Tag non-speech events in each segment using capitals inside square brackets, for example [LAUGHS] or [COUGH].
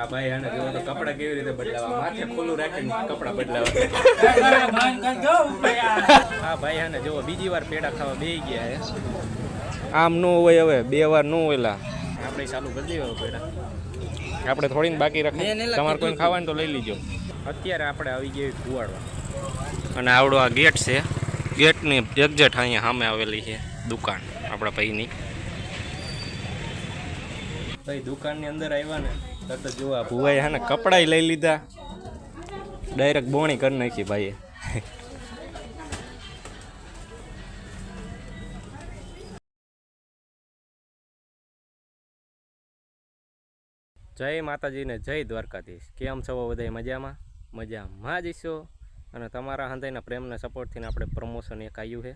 આ ભાઈ આને જોવો તો કપડા કેવી રીતે બદલાવા? માથે ખુલ્લું રાખીને કપડા બદલાવા. [LAUGHS] હા ભાઈ આને જોવો બીજી વાર પેડા ખાવા બેહી ગયા હે આમ નો હોય હવે બે વાર નો આપણે ચાલુ કરી દઈએ પેડા. આપણે થોડીને બાકી રાખીએ. તમારે કોઈ ખાવાનું તો લઈ લીજો. અત્યારે આપણે આવી ગયા કુવાડવા અને આવડો આ ગેટ છે. ગેટની એક્ઝેટ અહીંયા સામે આવેલી છે દુકાન આપણા ભાઈની. ભાઈ દુકાનની અંદર આવ્યા ને તરત જો આ ભુવાઈ હા ને કપડાય લઈ લીધા. ડાયરેક્ટ બોણી કરી નાખી ભાઈએ. જય માતાજીને જય દ્વારકાધીશ. કેમ છો બધા મજામાં? મજામાં જ ઈશો અને તમારા હંધાઈના પ્રેમના સપોર્ટથી આપણે પ્રમોશન એક આવ્યું છે.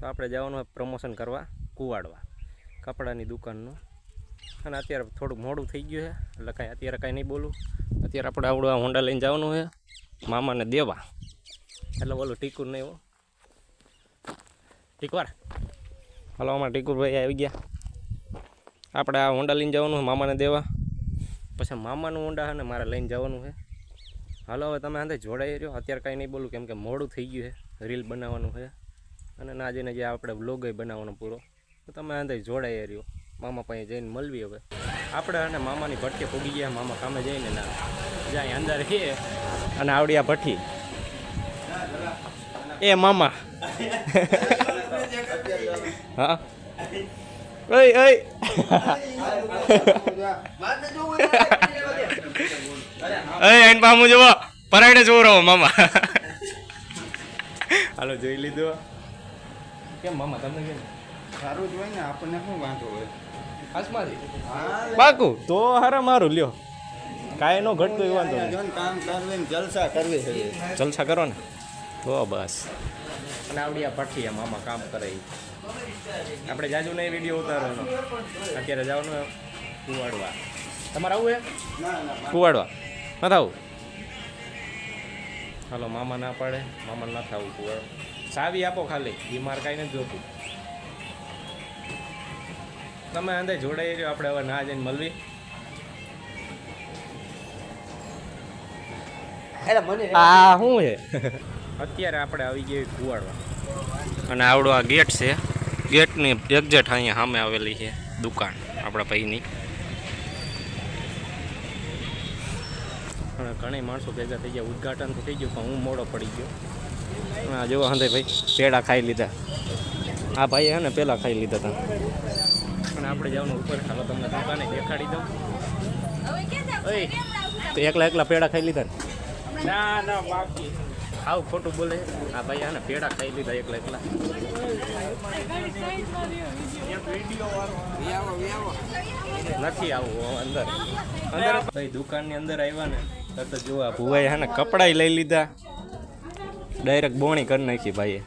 તો આપણે જવાનું પ્રમોશન કરવા કુવાડવા. કપડાની દુકાનનું. અને અત્યારે થોડુંક મોડું થઈ ગયું છે, એટલે કાંઈ અત્યારે કાંઈ નહીં બોલું. અત્યારે આપણે આવડું આ હોન્ડા લઈને જવાનું છે મામાને દેવા. એટલે બોલું, ટીકુર નહીં હો ટીકવાર હલો અમારા ટીકુરભાઈ આવી ગયા. આપણે આ હોન્ડા લઈને જવાનું છે મામાને દેવા. પછી મામાનું હોન્ડા છે ને મારે લઈને જવાનું છે. હાલો, હવે તમે અંદર જોડાઈ રહ્યો. અત્યારે કાંઈ નહીં બોલું, કેમ કે મોડું થઈ ગયું છે, રીલ બનાવવાનું છે. અને ના જઈને જે આપણે બ્લોગ બનાવવાનો પૂરો. તો તમે અંદર જોડાઈ રહ્યો. મામા પાસે જઈને મળવી હવે. આપણે અને મામાની ભઠ્ઠી પૂગી ગયા, મામા કામે જઈને ના જાય અંદર હે. અને આવડ્યા ભઠ્ઠી. એ મામા. હા? ઓય ઓય. અય એન પામું જોવો પરાડે જોરો મામા. હાલો, જોઈ લીધો. કેમ, મામા, તમને કેમ? સારું જ હોય ને, આપણને શું વાંધો હોય? પાકુ તો હારા મારું લ્યો. કાંઈ નો ઘટતું એ વાંધો નહીં. જો ને કામ કરવી ને જલસા કરવી છે. જલસા કરો ને તો બસ. અને આવડિયા આ મામા કામ કરે આપણે જાજુ નહીં વીડિયો ઉતારવાનો. અત્યારે જવાનું કુવાડવા. તમારે આવું હે? ના ના કુવાડવા. ન આવું? હાલો મામા ના પાડે. મામા ના થવું કુવાડવા. સાવી આપો ખાલી. બીમાર કાંઈ નથી જોતું. તમે અંદર જોડાઈ રહ્યો આપણે હવે ના જઈને મળવી. આ શું છે? અત્યારે આપણે આવી ગયા કુવાડવા. અને આવડો આ ગેટ છે. ગેટની એક્ઝેટ અહીંયા સામે આવેલી છે દુકાન આપણા ભાઈની. અને ઘણી માણસો ભેગા થઈ ગયા ઉદઘાટન તો થઈ ગયું પણ હું મોડો પડી ગયો. અને આ જોવો હંધે ભાઈ પેડા ખાઈ લીધા. આ ભાઈએ હે ને પહેલાં ખાઈ લીધા હતા આપણે જવાનું ઉપર. ચાલો તમને દુકાને દેખાડી દઉં. તો એકલા એકલા પેડા ખાઈ લીધા ને? ના ના બાકી. આવું ખોટું બોલે. આ ભાઈ આને પેડા ખાઈ લીધા એકલા એકલા. નથી આવું અંદર. અંદર. ભાઈ દુકાનની અંદર આવ્યા ને. તરત જો આ ભુવાઈ હા ને કપડાય લઈ લીધા. ડાયરેક્ટ બોણી કરી નાખી ભાઈએ.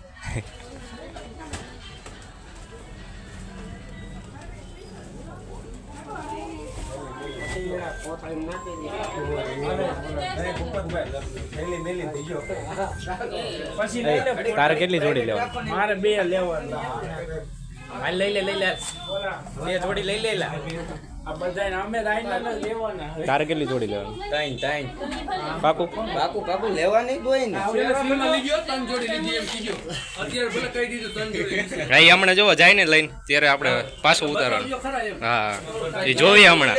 તારે કેટલી જોડી લેવા મારે બે લેવાના. લઈ લે લઈ લે. બે જોડી લઈ લે, લા. આ બધાને અમે લાઈન લેવાના તારે કેટલી જોડી લેવાની? તાઈન તાઈન પાકું કાકુ કાકુ લેવાની જ હોય ને. ભાઈ હમણાં જોવો જાય ને લઈને ત્યારે આપણે પાછું ઉતારવાનું. હા એ જોઈએ હમણાં.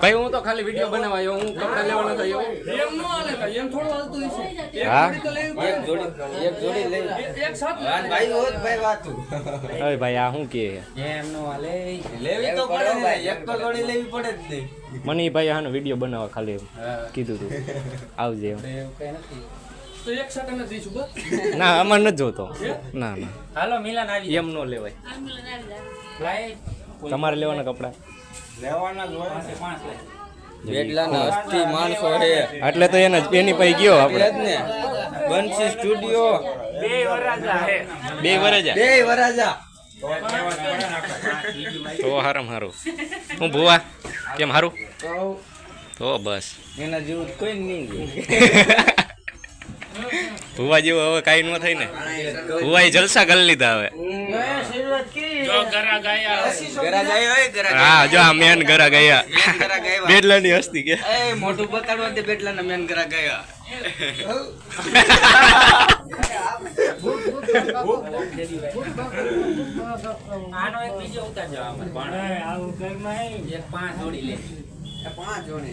ભાઈ હું તો ખાલી વીડિયો બનાવવા આવ્યો હું કપડા લેવાનો થયો એમ નો હાલે એમ થોડું હાલતું હશે. હા. જોડી તો લેવી એક જોડી એક જોડી લઈ એક સાથે ભાઈ હોત ભાઈ વાતું. હવે ભાઈ આ શું કે એમ નો હાલે લેવી તો પડે એક તો જોડી લેવી પડે જ નહીં. મને ભાઈ આનો વીડિયો બનાવવા ખાલી કીધું તું. [LAUGHS] આવજે એમ. તો એક સાથે નથી દઈશું બસ? ના અમાર નથી જોતો. [LAUGHS] ના ના. હાલો મિલાન આવી એમ નો લેવાય. તમારે લેવાના કપડા? લેવાના પાંચ અસ્થિ માણસો છે. એટલે તો એને એની પાસે ગયો આપણે. જ ને. બંસી સ્ટુડિયો. બે વરાજા હે. બે બે વરાજા તો હારમ હારું. હું ભુવા? કેમ હારું? તો તો બસ. એના જેવું કોઈ નહીં ભુવા જેવું હવે કાંઈ ન થાય ને. ભુવાએ જલસા કરી લીધા હવે. જો ગયા. ગરા જાય હોય ગરા હા જો આ મેન ગયા. ગરા બેડલાની હસ્તી કે મોટું બતાડવા દે બેટલા મેન કરા ગયા. આનો એક બીજો એક પાંચ જોડી લે. પાંચ જોડે.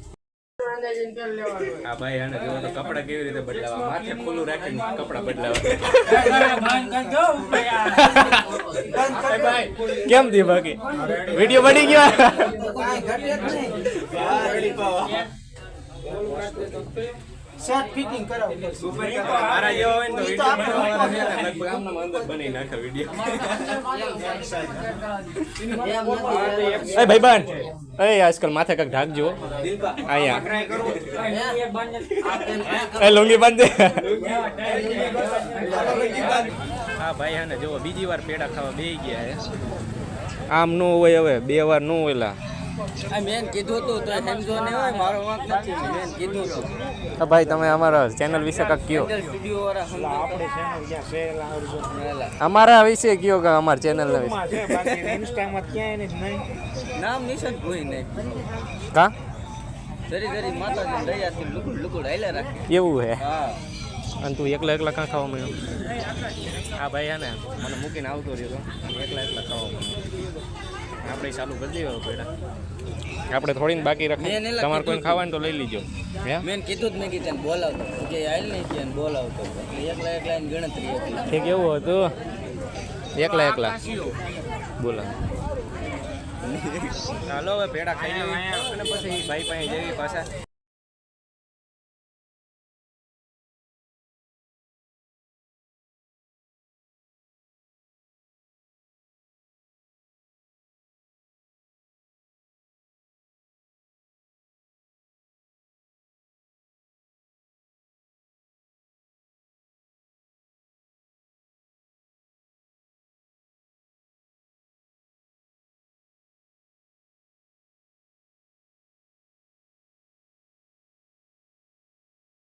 આ ભાઈ આને જો તો કપડા કેવી રીતે બદલાવા? માથે ખુલ્લું રાખીને કપડા બદલાવા. કેમ દી બાકી? વિડિયો બની ગયો? મારા જેવો હોય તો વિડિયો બનાવવાના છે. લગભગ આમનામ અંદર બની નાખે વિડિયો [LAUGHS] એ ભાઈબાન એ આજકાલ માથે કાંઈક ઢાકજો અહીંયા. એ લુંગી બાંધે. હા ભાઈ હા ને જો બીજી વાર પેડા ખાવા બે ગયા આમ નો હોય હવે બે વાર નો હોયલા મેન કીધું હતું તો સમજો ને હોય મારો વાંક નથી મેન કીધું હતું. તો ભાઈ તમે અમારા ચેનલ વિશે કક કયો? સ્ટુડિયો વાળા આપણે અમારા વિશે કયો કે અમારા ચેનલ વિશે? નામ નિશાન કોઈ નહીં. કા? જરી જરી માતાજી દયાથી લુકડ લુકડ હાલ્યા રાખે. એવું હે? હા. અને તું એકલા એકલા કાં ખાવા મળ્યો હા ભાઈ ને મને મૂકીને આવતો રહ્યો તો એકલા એકલા ખાવા મળ્યો આપણે ચાલુ કરી દઈએ પેડા આપણે થોડીને બાકી રાખીએ તમારે કોઈ ખાવાનું તો લઈ લીજો. મેં કીધું જ મેં કીધું બોલાવતો કે આવેલ નહીં કે બોલાવતો એકલા એકલા એની ગણતરી હતી. ઠીક એવું હતું એકલા એકલા. બોલો. ચાલો હવે પેડા ખાઈ અને પછી ભાઈ પાસે જેવી પાછા.